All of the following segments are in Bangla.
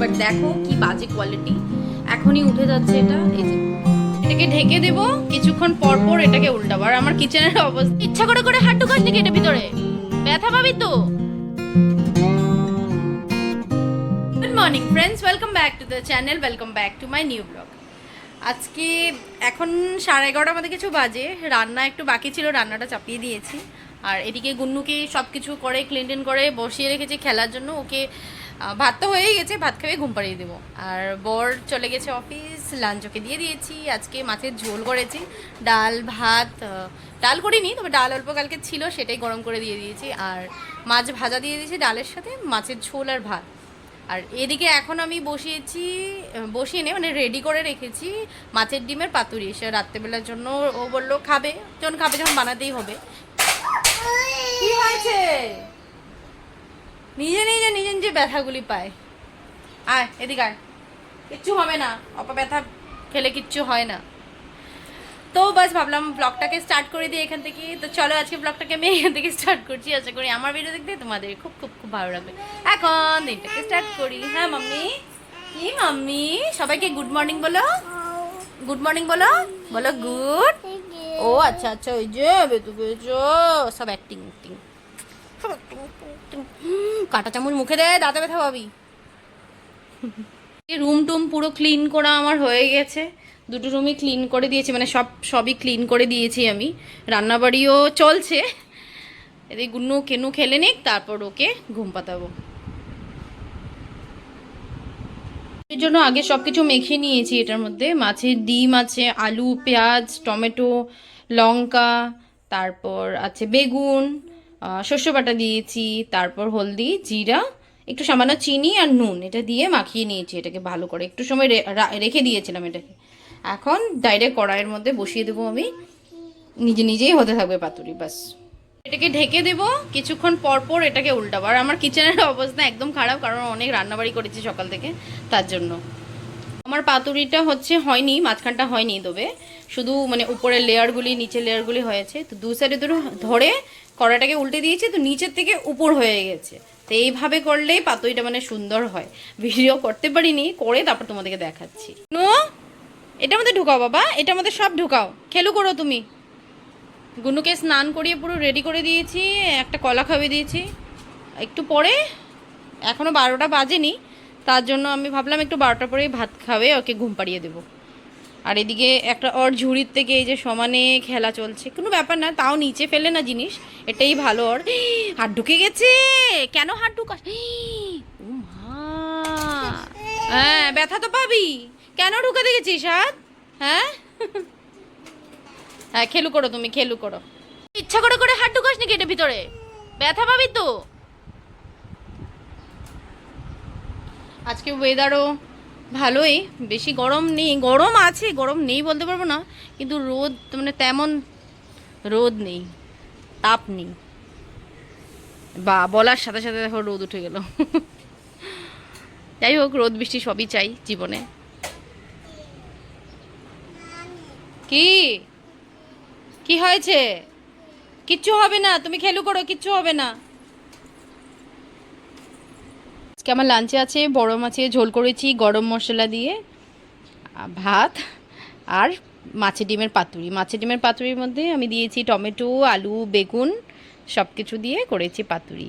বাট দেখো কি বাজে কোয়ালিটি এখনই উঠে যাচ্ছে এটা এটাকে ঢেকে দেবো, কিছুক্ষণ পর পর এটাকে উল্টাবো। আর আমার কিচেনের অবস্থা ইচ্ছা করে করে হাঁটু কাজ নাকি এটা ভিতরে। ব্যথা পাবি তো। Good morning friends welcome back to the channel welcome back to my new vlog আজকে এখন সাড়ে এগারোটার মধ্যে কিছু বাজে। রান্না একটু বাকি ছিল, রান্নাটা চাপিয়ে দিয়েছি। আর এদিকে গুন্নুকে সব কিছু করে ক্লিন করে বসিয়ে রেখেছি খেলার জন্য। ওকে ভাত তো হয়েই গেছে, ভাত খেয়ে ঘুম পাড়িয়ে দেবো। আর বর চলে গেছে অফিস লাঞ্চ ওকে দিয়ে দিয়েছি। আজকে মাছের ঝোল করেছি, ডাল, ভাত ডাল করিনি, তবে ডাল অল্প কালকে ছিল, সেটাই গরম করে দিয়ে দিয়েছি। আর মাছ ভাজা দিয়ে দিয়েছি ডালের সাথে, মাছের ঝোল আর ভাত। আর এদিকে এখন আমি বসিয়েছি বসিয়ে নে মানে রেডি করে রেখেছি মাছের ডিমের পাতুরি। সে রাত্রেবেলার জন্য ও বলল, খাবে। যখন খাবে, যখন বানাতেই হবে। কি হয়েছে? নিজে নিজে নিজে নিজে ব্যথাগুলি পায়। আয়, এদিকে আয়। কিচ্ছু হবে না। অপা ব্যথা খেলে কিচ্ছু হয় না। তো বাস ভাবলাম ব্লগটাকে স্টার্ট করে দিই এখান থেকে। তো চলো আজকে ব্লগটাকে আমি এখান থেকে স্টার্ট করছি। আশা করি আমার ভিডিও দেখতে তোমাদের খুব খুব খুব ভালো লাগবে। এখন দিনটাকে স্টার্ট করি। হ্যাঁ মাম্মি? কি মাম্মি? সবাইকে গুড মর্নিং বলো। গুড মর্নিং বলো। বলো গুড ও আচ্ছা আচ্ছা ওই যে বেতু সব অ্যাক্টিং অ্যাক্টিং কাঁটা চামচ মুখে দেয় দাঁতে ব্যথা পাবি। রুম টুম পুরো ক্লিন করা আমার হয়ে গেছে। দুটো রুমই ক্লিন করে দিয়েছি মানে সব, সবই ক্লিন করে দিয়েছি আমি। রান্নাবাড়িও চলছে। এদিকে গুন্নু কেনু খেলে নিক, তারপর ওকে ঘুম পাতাবো। এর জন্য আগে সব কিছু মেখে নিয়েছি এটার মধ্যে। মাছের ডিম আছে, আলু, পেঁয়াজ, টমেটো, লঙ্কা, তারপর আছে বেগুন শস্য বাটা দিয়েছি, তারপর হলদি, জিরা, একটু সামান্য চিনি আর নুন। এটা দিয়ে মাখিয়ে নিয়েছি এটাকে ভালো করে। একটু সময় রেখে দিয়েছিলাম এটাকে। এখন ডাইরেক্ট কড়াইয়ের মধ্যে বসিয়ে দেবো আমি। নিজে নিজেই হতে থাকবে পাতুরি বাস এটাকে ঢেকে দেবো। কিছুক্ষণ পর পর এটাকে উল্টাবো। আর আমার কিচেনের অবস্থা একদম খারাপ, কারণ অনেক রান্নাবাড়ি করেছি সকাল থেকে, তার জন্য। আমার পাতুরিটা হচ্ছে হয়নি, মাঝখানটা হয়নি তবে শুধু মানে উপরের লেয়ারগুলি, নিচের লেয়ারগুলি হয়েছে। তো দু সাইডে দুটো ধরে কড়াটাকে উল্টে দিয়েছি, তো নিচের থেকে উপর হয়ে গেছে। তো এইভাবে করলেই পাতুরিটা মানে সুন্দর হয়। ভিডিও করতে পারিনি, করে তারপর তোমাদেরকে দেখাচ্ছি। নো, এটা মধ্যে ঢুকাও বাবা, এটা মধ্যে সব ঢুকাও। খেলু করো তুমি। গুনুকে স্নান করিয়ে পুরো রেডি করে দিয়েছি, একটা কলা খাইয়ে দিয়েছি। একটু পরে এখনও বারোটা বাজেনি তার জন্য আমি ভাবলাম একটু বারোটার পরেই ভাত খাবে, ওকে ঘুম পাড়িয়ে দেবো। আর এদিকে একটা ওর ঝুড়ির থেকে এই যে সমানে খেলা চলছে, কোনো ব্যাপার না, তাও নিচে ফেলে না জিনিস, এটাই ভালো ওর। হাত ঢুকে গেছে! কেন হাত ঢুকাস? হ্যাঁ ব্যথা তো পাবি। কেন ঢুকে গেছিস হাত? হ্যাঁ? হ্যাঁ খেলু করো তুমি, খেলু করো। ইচ্ছা করে করে হাত ঢুকাস নাকি এটা ভিতরে? ব্যথা পাবি তো? আজকে ওয়েদারও ভালোই, বেশি গরম নেই, গরম আছে, গরম নেই বলতে পারব না, কিন্তু রোদ মানে তেমন রোদ নেই, তাপ নেই। বা, বলার সাথে সাথে দেখো রোদ উঠে গেল। যাই হোক, রোদ বৃষ্টি সবই চাই জীবনে। কি? কি হয়েছে? কিচ্ছু হবে না, তুমি খেলু করো, কিচ্ছু হবে না। আজকে আমার লাঞ্চে আছে, বড় মাছে ঝোল করেছি, গরম মশলা দিয়ে ভাত আর মাছের ডিমের পাতুরি। মাছের ডিমের পাতুরির মধ্যে আমি দিয়েছি টমেটো, আলু, বেগুন সব কিছু দিয়ে করেছি পাতুরি।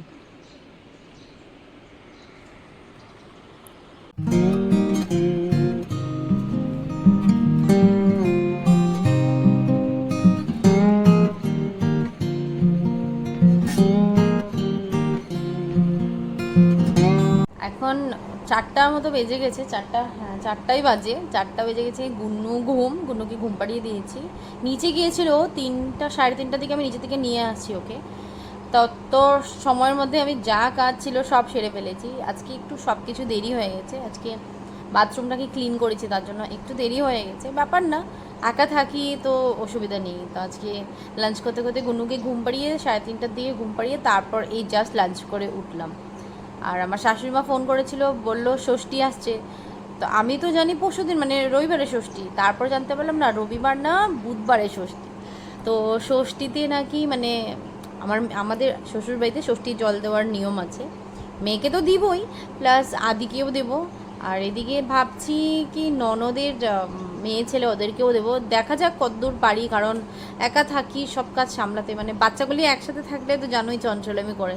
এখন চারটার মতো বেজে গেছে, চারটা হ্যাঁ চারটাই বাজে, চারটা বেজে গেছে, গুন্নু ঘুম, গুন্নুকে ঘুম পাড়িয়ে দিয়েছি। নিচে গিয়েছিল তিনটা, সাড়ে তিনটার দিকে আমি নিচে থেকে নিয়ে আসছি ওকে। তত সময়ের মধ্যে আমি যা কাজ ছিল সব সেরে ফেলেছি। আজকে একটু সব কিছু দেরি হয়ে গেছে, আজকে বাথরুমটাকে ক্লিন করেছি, তার জন্য একটু দেরি হয়ে গেছে। ব্যাপার না, একা থাকি তো অসুবিধা নেই। তো আজকে লাঞ্চ করতে করতে গুনুকে ঘুম পাড়িয়ে সাড়ে তিনটার দিকে ঘুম পাড়িয়ে তারপর এই জাস্ট লাঞ্চ করে উঠলাম। আর আমার শাশুড়ি মা ফোন করেছিল, বলল, ষষ্ঠী আসছে। তো আমি তো জানি পরশু দিন মানে রবিবারে ষষ্ঠী। তারপর জানতে পারলাম, না, রবিবার না, বুধবারে ষষ্ঠী। তো ষষ্ঠীতে নাকি মানে আমার, আমাদের শ্বশুর বাড়িতে ষষ্ঠী জল দেওয়ার নিয়ম আছে। মেয়েকে তো দিবই, প্লাস আদিকেও দেবো। আর এদিকে ভাবছি কি, ননদের মেয়ে ছেলে ওদেরকেও দেবো। দেখা যাক কতদূর পারি, কারণ একা থাকি, সব কাজ সামলাতে। মানে বাচ্চাগুলি একসাথে থাকলে তো জানোই চঞ্চলামি করে।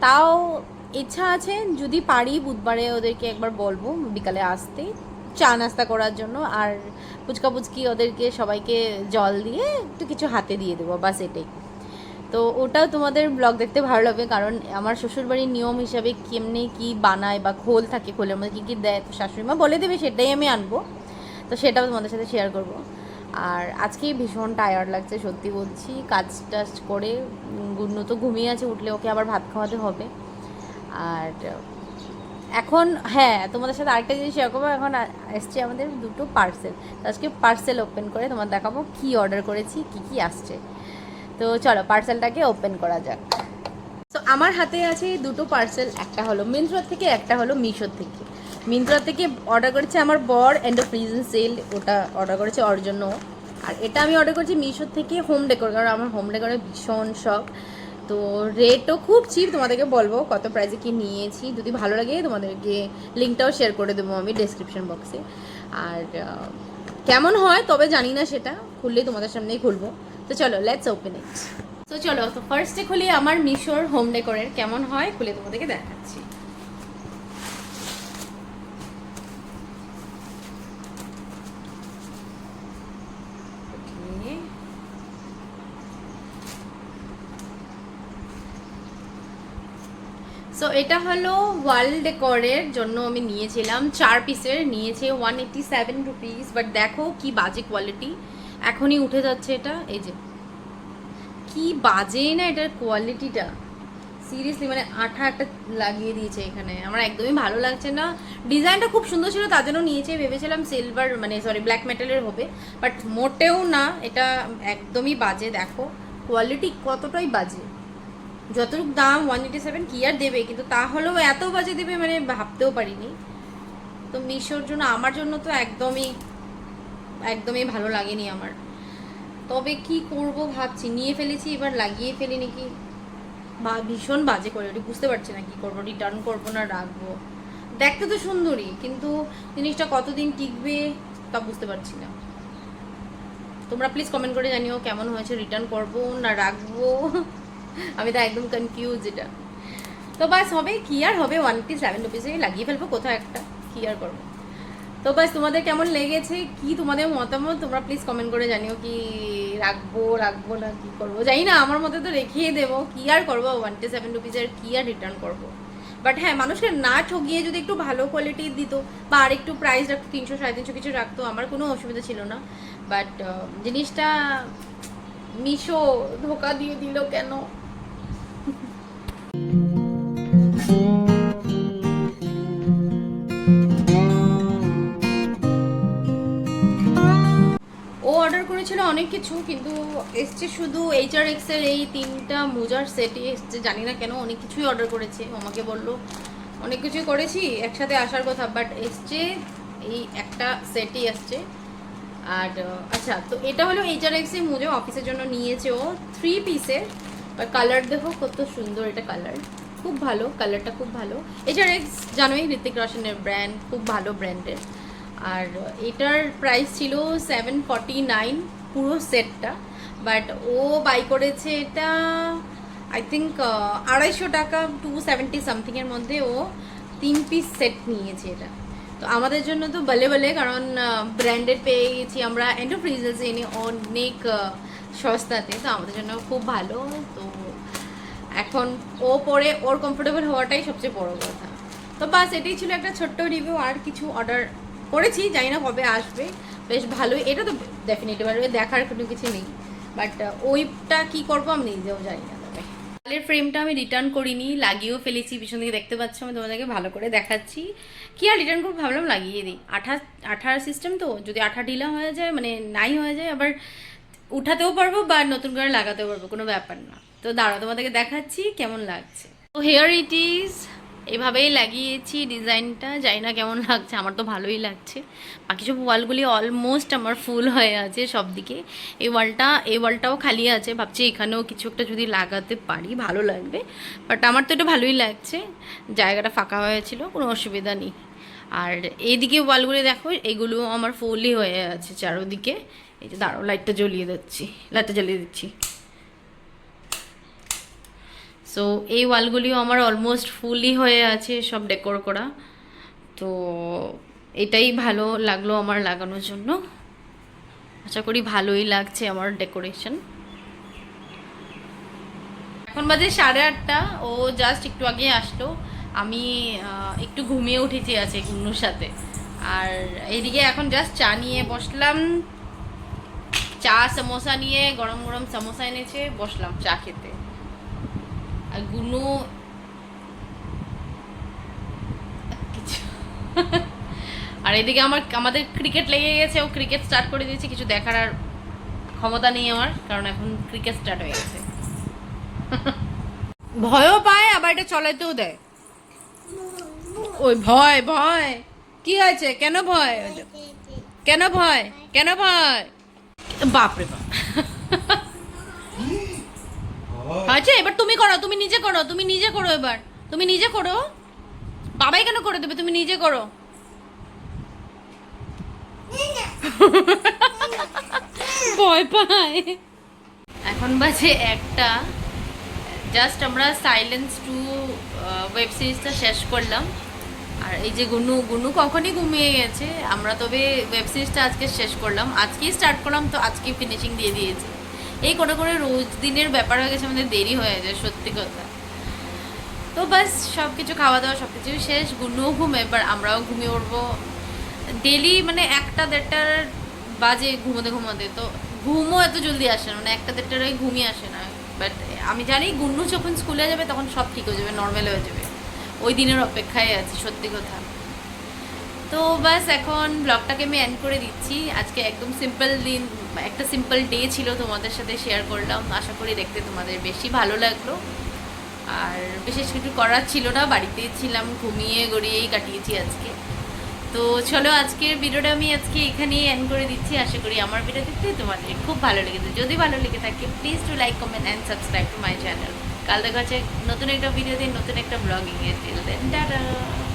তাও ইচ্ছা আছে, যদি পারি বুধবারে ওদেরকে একবার বলব, বিকালে আসতে, চা নাস্তা করার জন্য, আর পুচকা পুচকি ওদেরকে সবাইকে জল দিয়ে একটু কিছু হাতে দিয়ে দেবো, বাস এটাই। তো ওটাও তোমাদের ব্লগ দেখতে ভালো লাগবে, কারণ আমার শ্বশুরবাড়ির নিয়ম হিসাবে কেমনি কি বানায় বা খোল থাকে, খোলের মধ্যে কী কী দেয়, তো শাশুড়ি মা বলে দেবে, সেটাই আমি আনব, তো সেটাও তোমাদের সাথে শেয়ার করব। আর আজকে ভীষণ টায়ার্ড লাগছে, সত্যি বলছি, কাজ টাজ করে গুন্নু তো ঘুমিয়ে আছে, উঠলে ওকে আবার ভাত খাওয়াতে হবে। আর এখন হ্যাঁ তোমাদের সাথে আরেকটা জিনিস করব। এখন এসছে আমাদের দুটো পার্সেল আজকে পার্সেল ওপেন করে তোমার দেখাবো কি অর্ডার করেছি, কি কি আসছে। তো চলো পার্সেলটাকে ওপেন করা যাক। তো আমার হাতে আছে দুটো পার্সেল একটা হলো মিন্ত্রা থেকে, একটা হলো মিশোর থেকে। মিন্ত্রা থেকে অর্ডার করেছে আমার বর অ্যান্ড ফ্রিজন সেল ওটা অর্ডার করেছে ওর জন্য আর এটা আমি অর্ডার করেছি মিশোর থেকে হোম ডেকোর কারণ আমার হোম ডেকোরে ভীষণ শখ। তো রেটও খুব চিপ তোমাদেরকে বলব কত প্রাইজে কি নিয়েছি। যদি ভালো লাগে তোমাদেরকে লিঙ্কটাও শেয়ার করে দেবো আমি ডেসক্রিপশন বক্সে আর কেমন হয় তবে জানি না সেটা, খুললেই তোমাদের সামনেই খুলবো। তো চলো লেটস ওপেন ইট তো চলো, তো ফার্স্টে খুলি আমার মিশোর হোম ডেকোরের কেমন হয় খুলে তোমাদেরকে দেখাচ্ছি সো এটা হলো ওয়াল ডেকোরের জন্য আমি নিয়েছিলাম। চার পিসের নিয়েছে one eighty seven rupees but দেখো কি বাজে কোয়ালিটি এখনই উঠে যাচ্ছে এটা। এই যে, কি বাজে না এটার কোয়ালিটিটা সিরিয়াসলি মানে আঠা একটা লাগিয়ে দিয়েছে এখানে। আমার একদমই ভালো লাগছে না। ডিজাইনটা খুব সুন্দর ছিল, তার জন্য নিয়েছে। ভেবেছিলাম সিলভার মানে সরি ব্ল্যাক মেটালের হবে। বাট মোটেও না, এটা একদমই বাজে। দেখো কোয়ালিটি কতটাই বাজে। যতটুকু দাম ওয়ান এইটি সেভেন কি আর দেবে? কিন্তু তাহলেও এত বাজে দেবে মানে ভাবতেও পারিনি। তো মিশোর জন্য, আমার জন্য তো একদমই একদমই ভালো লাগেনি আমার। তবে কি করব ভাবছি, নিয়ে ফেলেছি, এবার লাগিয়ে ফেলি নাকি বা ভীষণ বাজে করে ওটি, বুঝতে পারছি না কি করব রিটার্ন করব না, রাখব। দেখতে তো সুন্দরই কিন্তু জিনিসটা কতদিন টিকবে তা বুঝতে পারছি না। তোমরা প্লিজ কমেন্ট করে জানিও কেমন হয়েছে রিটার্ন করব না রাখব? আমি তো একদম কনফিউজ এটা তো বাস হবে, কি আর হবে? ওয়ান টি সেভেন রুপিসে লাগিয়ে ফেলব কোথাও একটা, কি আর করব? তো বাস তোমাদের কেমন লেগেছে? কি তোমাদের মতামত? তোমরা প্লিজ কমেন্ট করে জানিও কি রাখব রাখব না, কি করব? জানি না, আমার মতে তো রেখেই দেবো। কি আর করব? ওয়ান টি সেভেন রুপিসের কি আর রিটার্ন করব? বাট হ্যাঁ মানুষকে না ঠগিয়ে যদি একটু ভালো কোয়ালিটির দিত বা আর একটু প্রাইস রাখতো, তিনশো, সাড়ে তিনশো কিছু রাখতো, আমার কোনো অসুবিধা ছিল না। বাট জিনিসটা মিশো ধোকা দিয়ে দিল কেন? অনেক কিছু, কিন্তু এসছে শুধু এইচ আর এক্সের এই তিনটা মোজার সেটই এসছে, জানি না কেন অনেক কিছুই অর্ডার করেছে, আমাকে বলল। অনেক কিছুই করেছি, একসাথে আসার কথা বাট এসছে এই একটা সেটই আসছে। আর আচ্ছা তো এটা হলো এইচ আর এক্সের মোজা অফিসের জন্য নিয়েছে ও। থ্রি পিসের কালার দেখো কত সুন্দর এটা কালার খুব ভালো কালারটা খুব ভালো। এইচ আর এক্স জানোই ঋতিক রোশনের ব্র্যান্ড খুব ভালো ব্র্যান্ডের আর এটার প্রাইস ছিল সেভেন ফর্টি নাইন পুরো সেটটা বাট ও বাই করেছে এটা আই থিঙ্ক আড়াইশো টাকা টু সেভেন্টি সামথিংয়ের মধ্যে ও তিন পিস সেট নিয়েছে এটা। তো আমাদের জন্য তো বলে বলে, কারণ ব্র্যান্ডেড পেয়ে গেছি আমরা এন্টারপ্রাইজেস এনে অনেক সস্তাতে, তো আমাদের জন্য খুব ভালো, তো এখন ও পরে ওর কমফোর্টেবল হওয়াটাই সবচেয়ে বড় কথা। তো বাস, এটাই ছিল একটা ছোট্ট রিভিউ আর কিছু অর্ডার করেছি, জানি না কবে আসবে। বেশ ভালোই এটা তো ডেফিনেটলি ভালো দেখার কোনো কিছু নেই। বাট ওইটা কি করব আমি নিজেও জানি না তবে। কালের ফ্রেমটা আমি রিটার্ন করিনি লাগিয়েও ফেলেছি পিছন দিকে দেখতে পাচ্ছ আমি তোমাদেরকে ভালো করে দেখাচ্ছি। কি আর রিটার্ন করব ভাবলাম লাগিয়ে দিই। আঠা আঠার সিস্টেম তো যদি আঠা ঢিলা হয়ে যায় মানে নাই হয়ে যায় আবার উঠাতেও পারব বা নতুন করে লাগাতেও পারব কোনো ব্যাপার না। তো দাঁড়াও তোমাদেরকে দেখাচ্ছি কেমন লাগছে। তো হেয়ার ইট ইজ এইভাবেই লাগিয়েছি ডিজাইনটা, জানি না কেমন লাগছে, আমার তো ভালোই লাগছে। বাকি সব ওয়ালগুলি অলমোস্ট আমার ফুল হয়ে আছে সব দিকে এই ওয়ালটা, এই ওয়ালটাও খালি আছে, ভাবছি এখানেও কিছু একটা যদি লাগাতে পারি, ভালো লাগবে। বাট আমার তো এটা ভালোই লাগছে, জায়গাটা ফাঁকা হয়েছিল, কোনো অসুবিধা নেই। আর এইদিকে ওয়ালগুলি দেখো, এগুলো আমার ফুলই হয়ে আছে চারোদিকে। এই যে দাঁড়ো লাইটটা জ্বলিয়ে দিচ্ছি লাইটটা জ্বলিয়ে দিচ্ছি। সো এই ওয়ালগুলিও আমার অলমোস্ট ফুলই হয়ে আছে সব ডেকোর করা। তো এটাই ভালো লাগল আমার লাগানোর জন্য। আশা করি ভালোই লাগছে আমার ডেকোরেশন এখন বাজে সাড়ে আটটা, ও জাস্ট একটু আগে আসলো। আমি একটু ঘুমিয়ে উঠেছি আছে গুন্নুর সাথে। আর এদিকে এখন জাস্ট চা নিয়ে বসলাম। চা, সমোসা নিয়ে গরম গরম সমোসা এনেছে, বসলাম চা খেতে। আর কিছু আর এদিকে আমার আমাদের ক্রিকেট লেগে গেছে ও ক্রিকেট স্টার্ট করে দিয়েছে কিছু দেখার আর ক্ষমতা নেই আমার কারণ এখন ক্রিকেট স্টার্ট হয়ে গেছে। ভয়ও পায় আবার এটা চলাইতেও দেয়। ওই ভয় ভয়। কি হয়েছে? কেন ভয়? কেন ভয়? কেন ভয়? বাপরে বাপ। হয়েছে এবার তুমি করো, তুমি নিজে করো, তুমি নিজে করো এবার। তুমি নিজে করো। বাবাই কেন করে দেবে? তুমি নিজে করো। ভয় পায়। এখন বাজে একটা। জাস্ট আমরা সাইলেন্স টু ওয়েব সিরিজটা শেষ করলাম। আর এই যে গুনু গুনু কখনই ঘুমিয়ে গেছে। আমরা তবে ওয়েব সিরিজটা আজকে শেষ করলাম। আজকেই স্টার্ট করলাম, তো আজকেই ফিনিশিং দিয়ে দিয়েছি। এই করে করে রোজ দিনের ব্যাপার হয়ে গেছে, আমাদের দেরি হয়ে যায়, সত্যি কথা। তো বাস সব কিছু খাওয়া দাওয়া সব কিছু শেষ গুনুও ঘুমে, এবার আমরাও ঘুমিয়ে উঠবো। ডেলি মানে একটা দেড়টার বাজে ঘুমোতে ঘুমোতে, তো ঘুমও এত জলদি আসে না মানে একটা দেড়টার আগে ঘুমিয়ে আসে না। বাট আমি জানি গুন্নু যখন স্কুলে যাবে, তখন সব ঠিক হয়ে যাবে নর্মাল হয়ে যাবে। ওই দিনের অপেক্ষায় আছি, সত্যি কথা। তো বাস এখন ব্লগটাকে আমি এন্ড করে দিচ্ছি। আজকে একদম সিম্পল দিন একটা সিম্পল ডে ছিল তোমাদের সাথে শেয়ার করলাম। আশা করি দেখতে তোমাদের বেশি ভালো লাগল। আর বিশেষ কিছু করার ছিল না বাড়িতেই ছিলাম, ঘুমিয়ে গড়িয়েই কাটিয়েছি আজকে। তো চলো আজকের ভিডিওটা আমি আজকে এখানেই এন্ড করে দিচ্ছি। আশা করি আমার ভিডিও দেখতে তোমাদের খুব ভালো লেগেছে। যদি ভালো লেগে থাকে please do like comment and subscribe to my channel কাল দেখা হচ্ছে নতুন একটা ভিডিও দিয়ে নতুন একটা ব্লগিং এ টিল দেন টাটা